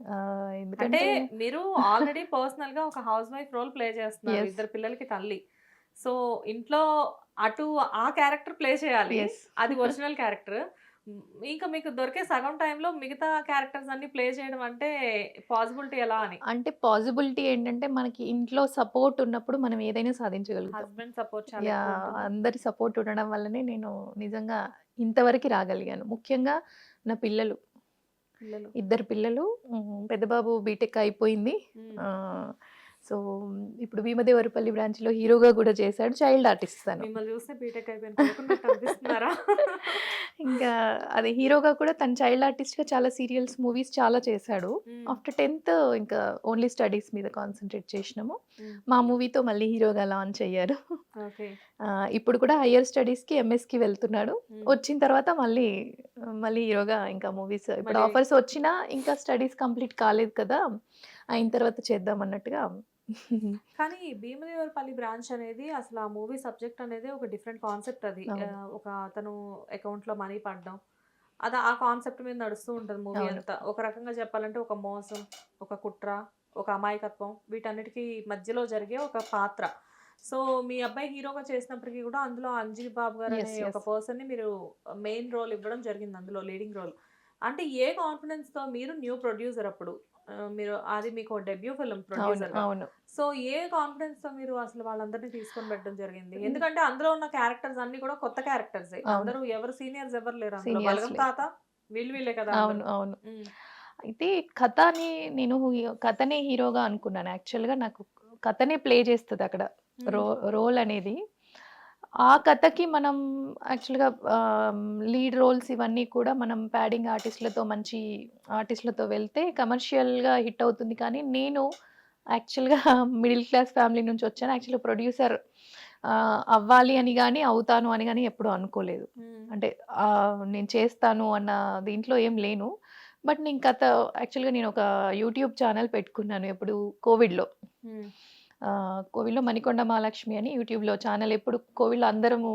అంటే ఎందుకంటే మీరు ఆల్రెడీ పర్సనల్గా ఒక హౌస్ వైఫ్ రోల్ ప్లే చేస్తున్నారు. ఇద్దరు పిల్లలకి తల్లి. సో ఇంట్లో అటు ఆ క్యారెక్టర్ ప్లే చేయాలి. అది ఒరిజినల్ క్యారెక్టర్. ఇంకా మీకు దొరికే సగం టైంలో మిగతా క్యారెక్టర్స్ అన్ని ప్లే చేయడం అంటే పాసిబిలిటీ ఎలా అని? అంటే పాసిబిలిటీ ఏంటంటే మనకి ఇంట్లో సపోర్ట్ ఉన్నప్పుడు మనం ఏదైనా సాధించగలుగుతాం. Husband support. అందరి సపోర్ట్ ఉండడం వల్లనే నేను నిజంగా ఇంతవరకు రాగలిగాను. ముఖ్యంగా నా పిల్లలు. ఇద్దరు పిల్లలు. ఉమ్, పెద్ద బాబు బీటెక్ అయిపోయింది. సో ఇప్పుడు భీమదేవరపల్లి బ్రాంచ్లో హీరోగా కూడా చేశాడు చైల్డ్ ఆర్టిస్ట్ తను. మిమ్మల్ని చూస్తే బీటెక్ ఇంకా అది హీరోగా కూడా తన చైల్డ్ ఆర్టిస్ట్గా చాలా సీరియల్స్ మూవీస్ చాలా చేశాడు. ఆఫ్టర్ టెన్త్ ఇంకా ఓన్లీ స్టడీస్ మీద కాన్సన్ట్రేట్ చేసినాము. మా మూవీతో మళ్ళీ హీరోగా లాంచ్ అయ్యారు. ఇప్పుడు కూడా హయ్యర్ స్టడీస్కి ఎంఎస్కి వెళ్తున్నాడు. మ్మ్. వచ్చిన తర్వాత మళ్ళీ మళ్ళీ హీరోగా ఇంకా మూవీస్ ఇప్పుడు ఆఫర్స్ వచ్చినా ఇంకా స్టడీస్ కంప్లీట్ కాలేదు కదా. అయిన తర్వాత చేద్దాం అన్నట్టుగా. కానీ భీమదేవరపల్లి బ్రాంచ్ అనేది అసలు ఆ మూవీ సబ్జెక్ట్ అనేది ఒక డిఫరెంట్ కాన్సెప్ట్ అది. ఒక అతను అకౌంట్లో మనీ పడడం. అది ఆ కాన్సెప్ట్ మీద నడుస్తూ ఉంటుంది మూవీ. అంతా. ఒక రకంగా చెప్పాలంటే ఒక మోసం ఒక కుట్ర ఒక అమాయకత్వం వీటన్నిటికీ మధ్యలో జరిగే ఒక పాత్ర. సో మీ అబ్బాయి హీరోగా చేసినప్పటికీ కూడా అందులో అంజీ బాబు గారు అనే ఒక. పర్సన్ని మీరు మెయిన్ రోల్ ఇవ్వడం జరిగింది అందులో లీడింగ్ రోల్ అంటే ఏ కాన్ఫిడెన్స్తో మీరు న్యూ ప్రొడ్యూసర్ అప్పుడు? మీరు అది మీకు డెబ్యూ ఫిల్మ్ ప్రొడ్యూసర్ అవును సో ఏ కాన్ఫిడెన్స్తో మీరు అసలు వాళ్ళందరినీ తీసుకొని పెట్టడం జరిగింది? ఎందుకంటే అందులో ఉన్న క్యారెక్టర్స్ అన్ని కూడా కొత్త క్యారెక్టర్స్. అందరూ ఎవరు సీనియర్స్ ఎవరు లేరు అందులో. బలగం. తాత వీళ్ళు వీళ్ళే కదా అవును. అవును. అయితే కథని నేను కథనే హీరోగా అనుకున్నాను. యాక్చువల్గా నాకు కథనే ప్లే చేస్తుంది అక్కడ. రో రోల్ అనేది. ఆ కథకి మనం యాక్చువల్గా లీడ్ రోల్స్ ఇవన్నీ కూడా మనం ప్యాడింగ్ ఆర్టిస్టులతో మంచి ఆర్టిస్టులతో వెళ్తే కమర్షియల్గా హిట్ అవుతుంది. కానీ నేను యాక్చువల్గా మిడిల్ క్లాస్ ఫ్యామిలీ నుంచి వచ్చాను. యాక్చువల్గా ప్రొడ్యూసర్ అవ్వాలి అని కానీ అవుతాను అని కానీ ఎప్పుడూ అనుకోలేదు. అంటే నేను చేస్తాను అన్న దీంట్లో ఏం లేను. బట్ నేను కథ యాక్చువల్గా నేను ఒక యూట్యూబ్ ఛానల్ పెట్టుకున్నాను ఎప్పుడు కోవిడ్లో. కోవిడ్లో మణికొండ మహాలక్ష్మి అని యూట్యూబ్లో ఛానల్ ఎప్పుడు కోవిడ్లో అందరము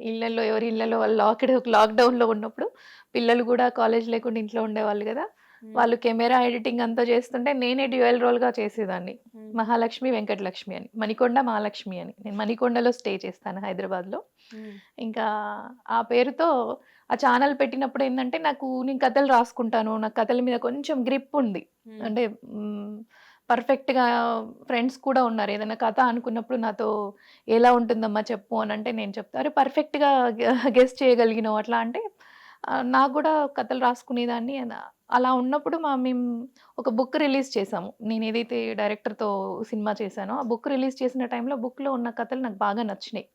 ఇళ్ళల్లో ఎవరి ఇళ్ళల్లో వాళ్ళు లాక్డ్ లాక్డౌన్లో ఉన్నప్పుడు పిల్లలు కూడా కాలేజ్ లేకుండా ఇంట్లో ఉండేవాళ్ళు కదా. వాళ్ళు కెమెరా ఎడిటింగ్ అంతా చేస్తుంటే నేనే డ్యూయల్ రోల్గా చేసేదాన్ని. మహాలక్ష్మి వెంకటలక్ష్మి అని. మణికొండ మహాలక్ష్మి అని. నేను మణికొండలో స్టే చేస్తాను హైదరాబాద్లో. ఇంకా ఆ పేరుతో ఆ ఛానల్ పెట్టినప్పుడు ఏంటంటే నాకు నేను కథలు రాసుకుంటాను. నాకు కథల మీద కొంచెం గ్రిప్ ఉంది. అంటే పర్ఫెక్ట్గా ఫ్రెండ్స్ కూడా ఉన్నారు. ఏదైనా కథ అనుకున్నప్పుడు నాతో ఎలా ఉంటుందమ్మా చెప్పు అని అంటే నేను చెప్తా. అరే పర్ఫెక్ట్గా గెస్ట్ చేయగలిగినావు అట్లా అంటే నాకు కూడా కథలు రాసుకునేదాన్ని. అలా ఉన్నప్పుడు మా మేము ఒక బుక్ రిలీజ్ చేసాము. నేను ఏదైతే డైరెక్టర్తో సినిమా చేశానో ఆ బుక్ రిలీజ్ చేసిన టైంలో బుక్లో ఉన్న కథలు నాకు బాగా నచ్చినాయి.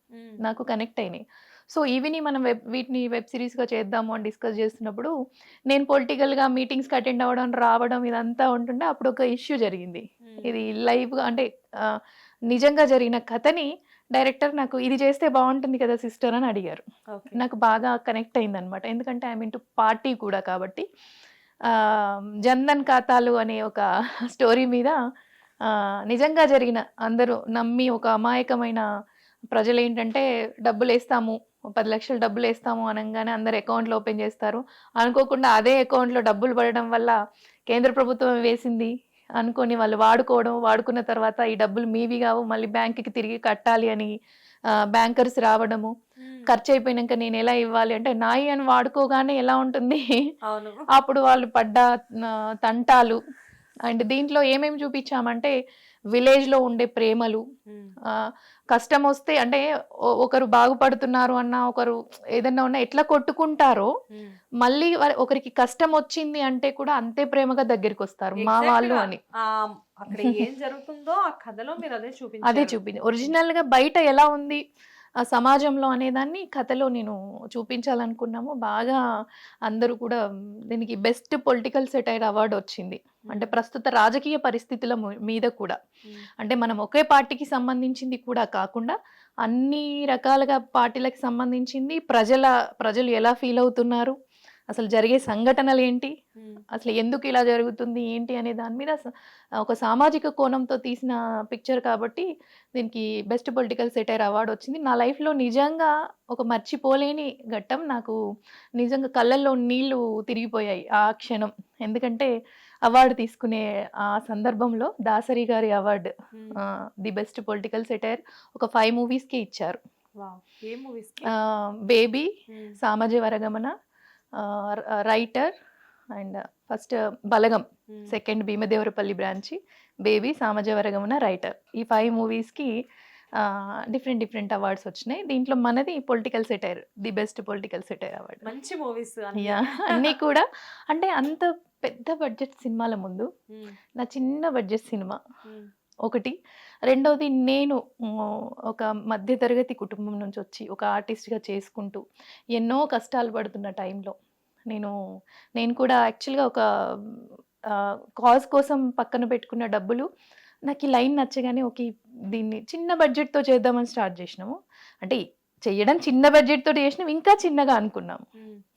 నాకు కనెక్ట్ అయినాయి. సో ఇవిని మనం వెబ్ వీటిని వెబ్ సిరీస్గా చేద్దాము అని డిస్కస్ చేస్తున్నప్పుడు నేను పొలిటికల్గా మీటింగ్స్కి అటెండ్ అవ్వడం రావడం ఇదంతా ఉంటుండే అప్పుడు ఒక ఇష్యూ జరిగింది. ఇది లైవ్గా అంటే నిజంగా జరిగిన కథని డైరెక్టర్ నాకు ఇది చేస్తే బాగుంటుంది కదా సిస్టర్ అని అడిగారు. నాకు బాగా కనెక్ట్ అయింది అనమాట ఎందుకంటే ఐ మీన్ టు పార్టీ కూడా కాబట్టి జన్ధన్ ఖాతాలు అనే ఒక స్టోరీ మీద నిజంగా జరిగిన అందరూ నమ్మి ఒక అమాయకమైన ప్రజలు ఏంటంటే డబ్బులు వేస్తాము పది లక్షలు డబ్బులు వేస్తాము అనగానే అందరు అకౌంట్లు ఓపెన్ చేస్తారు. అనుకోకుండా అదే అకౌంట్లో డబ్బులు పడడం వల్ల కేంద్ర ప్రభుత్వం వేసింది అనుకొని వాళ్ళు వాడుకోవడం వాడుకున్న తర్వాత ఈ డబ్బులు మీవి కావు మళ్ళీ బ్యాంకుకి తిరిగి కట్టాలి అని బ్యాంకర్స్ రావడము. ఖర్చు అయిపోయినాక నేను ఎలా ఇవ్వాలి అంటే నాయి అని వాడుకోగానే ఎలా ఉంటుంది? అవును. అప్పుడు వాళ్ళు పడ్డ తంటాలు. అండ్ దీంట్లో ఏమేమి చూపించామంటే village లో ఉండే ప్రేమలు. కష్టం వస్తే అంటే ఒకరు బాగుపడుతున్నారు అన్న ఒకరు ఏదన్నా ఉన్నా ఎట్లా కొట్టుకుంటారో. మళ్ళీ ఒకరికి కష్టం వచ్చింది అంటే కూడా అంతే ప్రేమగా దగ్గరికి వస్తారు మా వాళ్ళు. అని అక్కడ ఏం జరుగుతుందో ఆ కథలో మీరు అదే అదే చూపించారు చూపింది ఒరిజినల్గా బయట ఎలా ఉంది ఆ సమాజంలో అనేదాన్ని కథలో నేను చూపించాలనుకున్నాము. బాగా అందరూ కూడా దీనికి బెస్ట్ పొలిటికల్ సెటైర్ అవార్డు వచ్చింది. అంటే ప్రస్తుత రాజకీయ పరిస్థితుల మీద కూడా. అంటే మనం ఒకే పార్టీకి సంబంధించింది కూడా కాకుండా అన్ని రకాలుగా పార్టీలకు సంబంధించింది ప్రజల ప్రజలు ఎలా ఫీల్ అవుతున్నారు? అసలు జరిగే సంఘటనలు ఏంటి అసలు ఎందుకు ఇలా జరుగుతుంది? ఏంటి అనే దాని మీద ఒక సామాజిక కోణంతో తీసిన పిక్చర్ కాబట్టి దీనికి బెస్ట్ పొలిటికల్ సెటైర్ అవార్డు వచ్చింది. నా లైఫ్లో నిజంగా ఒక మర్చిపోలేని ఘట్టం. నాకు నిజంగా కళ్ళల్లో నీళ్ళు తిరిగిపోయాయి ఆ క్షణం. ఎందుకంటే అవార్డు తీసుకునే ఆ సందర్భంలో దాసరి గారి award. The best political satire ఒక ఫైవ్ మూవీస్కి ఇచ్చారు. Baby Samajavaragamana writer and first Balagam second Bheemadevarapally branch Baby Samajavaragamana writer. ఈ ఫైవ్ మూవీస్కి డిఫరెంట్ డిఫరెంట్ అవార్డ్స్ వచ్చినాయి. దీంట్లో మనది political satire the best political satire award మంచి మూవీస్ అన్నీ. కూడా అంటే అంత పెద్ద బడ్జెట్ సినిమాల ముందు నా చిన్న బడ్జెట్ సినిమా. ఒకటి. రెండవది నేను ఒక మధ్యతరగతి కుటుంబం నుంచి వచ్చి ఒక ఆర్టిస్ట్గా చేసుకుంటూ ఎన్నో కష్టాలు పడుతున్న టైంలో నేను నేను కూడా యాక్చువల్గా ఒక కాజ్ కోసం పక్కన పెట్టుకున్న డబ్బులు నాకు ఈ లైన్ నచ్చగానే ఒక దీన్ని చిన్న బడ్జెట్తో చేద్దామని స్టార్ట్ చేసినాము. అంటే చెయ్యడం చిన్న బడ్జెట్తో చేసినాం ఇంకా చిన్నగా అనుకున్నాం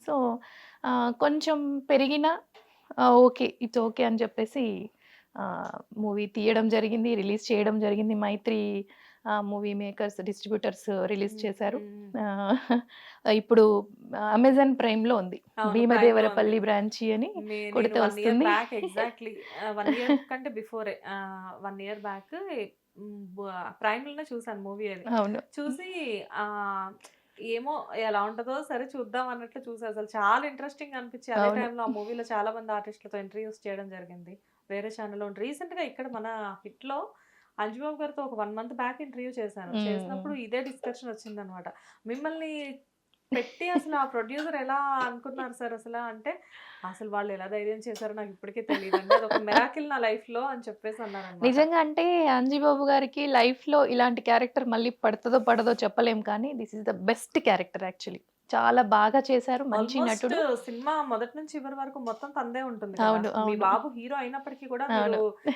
సో కొంచెం పెరిగిన ఓకే ఇట్స్ ఓకే అని చెప్పేసి మూవీ తీయడం జరిగింది రిలీజ్ చేయడం జరిగింది. Mythri movie makers distributors release చేశారు. ఇప్పుడు అమెజాన్ ప్రైమ్లో ఉంది. భీమదేవరపల్లి బ్రాంచి అని కొడితే వస్తుంది. ఎగ్జాక్ట్లీ వన్ ఇయర్ కంటే బిఫోర్ వన్ ఇయర్ బ్యాక్ ప్రైమ్లోనే చూసాను మూవీ అది. చూసి ఏమో ఎలా ఉంటుందో సరే చూద్దాం అన్నట్లు చూసా. అసలు చాలా ఇంట్రెస్టింగ్ అనిపించి అదే. టైంలో ఆ మూవీలో చాలా మంది ఆర్టిస్టులతో ఇంటర్వ్యూస్ చేయడం జరిగింది. వేరే ఛానల్లో రీసెంట్గా ఇక్కడ మన హిట్లో అంజుబాబు గారితో ఒక వన్ మంత్ బ్యాక్ ఇంటర్వ్యూ చేశాను. చేసినప్పుడు ఇదే డిస్కషన్ వచ్చింది అనమాట మిమ్మల్ని పెట్టి అసలు ఆ ప్రొడ్యూసర్ ఎలా అనుకున్నారు సార్ అసలు? అంటే అసలు వాళ్ళు ఎలా ధైర్యం చేశారో నాకు ఇప్పటికే తెలియదు అండి అది ఒక మెరాకిల్ నా లైఫ్లో అని చెప్పేసి అన్నారు నిజంగా అంటే అంజీబాబు గారికి లైఫ్లో ఇలాంటి క్యారెక్టర్ మళ్ళీ పడుతుందో పడదో చెప్పలేం కానీ this is the best character actually చాలా బాగా చేశారు. మంచి నటుడు. సినిమా మొదటి నుంచి చివరి వరకు మొత్తం తందే ఉంటుంది అవును. మీ. బాబు హీరో అయినప్పటికీ కూడా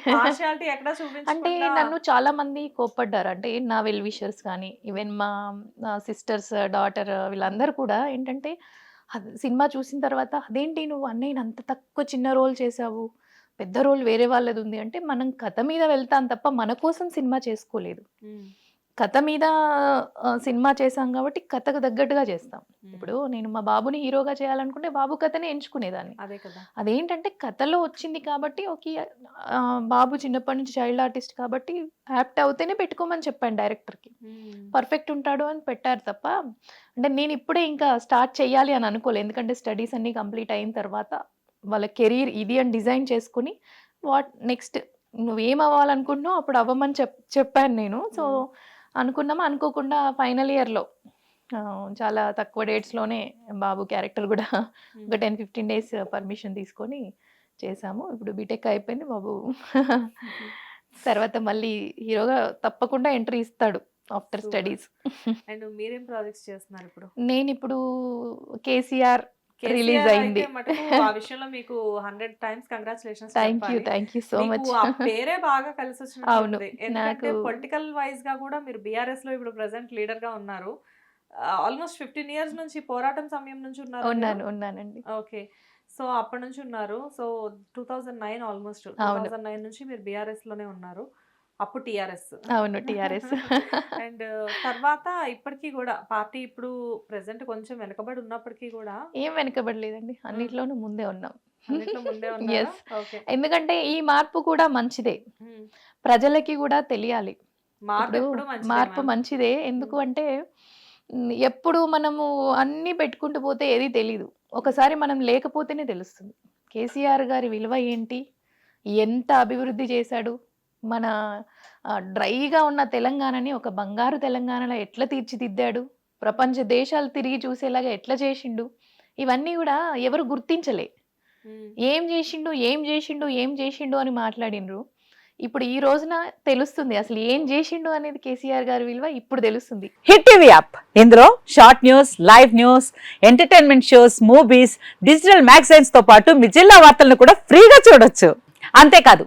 పార్షియాలిటీ ఎక్కడ అంటే నన్ను చాలా మంది కోప్పడ్డారు. అంటే నా వెల్ విషర్స్ కానీ ఈవెన్ మా సిస్టర్స్ డాటర్ వీళ్ళందరూ కూడా ఏంటంటే సినిమా చూసిన తర్వాత అదేంటి నువ్వు అన్నయ్యని అంత తక్కువ చిన్న రోల్ చేసావు పెద్ద రోల్ వేరే వాళ్ళది ఉంది. అంటే మనం కథ మీద వెళ్తాం తప్ప మన కోసం సినిమా చేసుకోలేదు. కథ మీద సినిమా చేసాం కాబట్టి కథకు తగ్గట్టుగా చేస్తాం. ఇప్పుడు నేను మా బాబుని హీరోగా చేయాలనుకుంటే బాబు కథనే ఎంచుకునేదాన్ని. అదే కదా. అదేంటంటే కథలో వచ్చింది కాబట్టి ఓకే ఆ, బాబు చిన్నప్పటి నుంచి చైల్డ్ ఆర్టిస్ట్ కాబట్టి యాప్ట్ అవుతేనే పెట్టుకోమని చెప్పాను డైరెక్టర్కి. పర్ఫెక్ట్ ఉంటాడు అని పెట్టారు తప్ప అంటే నేను ఇప్పుడే ఇంకా స్టార్ట్ చేయాలి అని అనుకోలేదు ఎందుకంటే స్టడీస్ అన్నీ కంప్లీట్ అయిన తర్వాత వాళ్ళ కెరీర్ ఇది అని డిజైన్ చేసుకుని వాట్ నెక్స్ట్ నువ్వేం అవ్వాలనుకుంటున్నావు అప్పుడు అవ్వమని చెప్ చెప్పాను నేను. సో అనుకున్నామా? అనుకోకుండా ఫైనల్ ఇయర్లో. చాలా తక్కువ డేట్స్లోనే బాబు క్యారెక్టర్ కూడా ఒక టెన్ ఫిఫ్టీన్ డేస్ పర్మిషన్ తీసుకొని చేసాము. ఇప్పుడు బీటెక్ అయిపోయింది బాబు. తర్వాత మళ్ళీ హీరోగా తప్పకుండా ఎంట్రీ ఇస్తాడు ఆఫ్టర్. స్టడీస్. అండ్ మీరేం ప్రాజెక్ట్స్ చేస్తున్నారు ఇప్పుడు? నేను ఇప్పుడు కేసీఆర్ KCR అయింది. ఆ విషయంలో మీకు hundred times congratulations thank you thank you so much పేరే బాగా కలిసి వచ్చినట్టు అవును. ఎందుకంటే పొలిటికల్ వైజ్గా కూడా మీరు బీఆర్ఎస్లో ఇప్పుడు ప్రెసెంట్ లీడర్గా ఉన్నారు. ఆల్మోస్ట్ ఫిఫ్టీన్ ఇయర్స్ నుంచి పోరాటం సమయం నుంచి ఉన్నారు ఉన్నాను ఉన్నానండి. ఓకే సో అప్పటి నుంచి ఉన్నారు. So two thousand nine almost two. Thousand nine నుంచి మీరు బీఆర్ఎస్లోనే ఉన్నారు. అప్పుడు టిఆర్ఎస్. అవును టిఆర్ఎస్. అండ్ తర్వాత ఇప్పటికీ కూడా పార్టీ ఇప్పుడు ప్రెసెంట్ కొంచెం వెనకబడి ఉన్నప్పటికీ కూడా ఏం వెనకబడలేదండి. అన్నిట్లోనూ ముందే ఉన్నాం. ఎందుకంటే ఈ మార్పు కూడా మంచిదే. ప్రజలకి కూడా తెలియాలి. మార్పు మంచిదే ఎందుకు అంటే ఎప్పుడు మనము అన్నీ పెట్టుకుంటూ పోతే ఏది తెలీదు. ఒకసారి మనం లేకపోతేనే తెలుస్తుంది. కేసీఆర్ గారి విలువ ఏంటి? ఎంత అభివృద్ధి చేశాడు? మన డ్రైగా ఉన్న తెలంగాణని ఒక బంగారు తెలంగాణలో ఎట్లా తీర్చిదిద్దాడు? ప్రపంచ దేశాలు తిరిగి చూసేలాగా ఎట్లా చేసిండు? ఇవన్నీ కూడా ఎవరు గుర్తించలే. ఏం చేసిండు ఏం చేసిండు ఏం చేసిండు అని మాట్లాడినరు ఇప్పుడు ఈ రోజున తెలుస్తుంది అసలు ఏం చేసిండు అనేది కేసీఆర్ గారి విలువ ఇప్పుడు తెలుస్తుంది. Hit TV app. ఇందులో short news live news entertainment shows movies digital మ్యాగజైన్స్తో పాటు మీ జిల్లా వార్తలను కూడా ఫ్రీగా చూడొచ్చు. అంతేకాదు